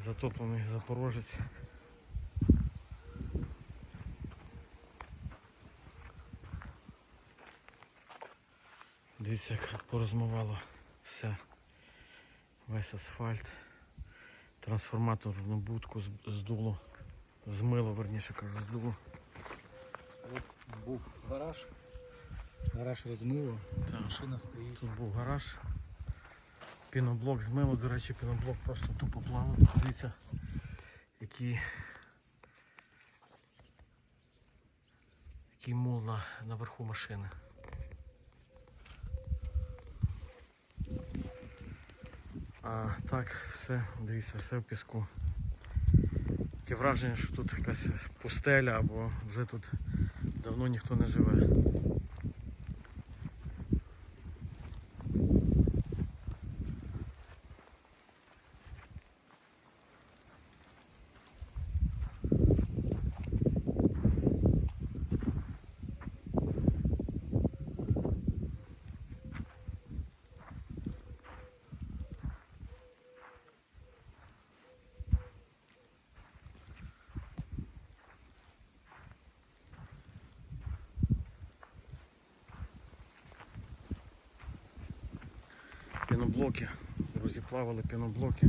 Затоплений запорожець. Дивіться, як порозмивало все. Весь асфальт. Трансформаторну будку здуло. Змило, верніше кажу, здуло. От був гараж. Гараж розмило, машина стоїть. Тут був гараж. Піноблок змило, до речі, піноблок просто тупо плавав. Дивіться, який, який мул на, наверху машини. А так, все, дивіться, все в піску. Таке враження, що тут якась пустеля або вже тут давно ніхто не живе. Піноблоки, друзі, плавали піноблоки.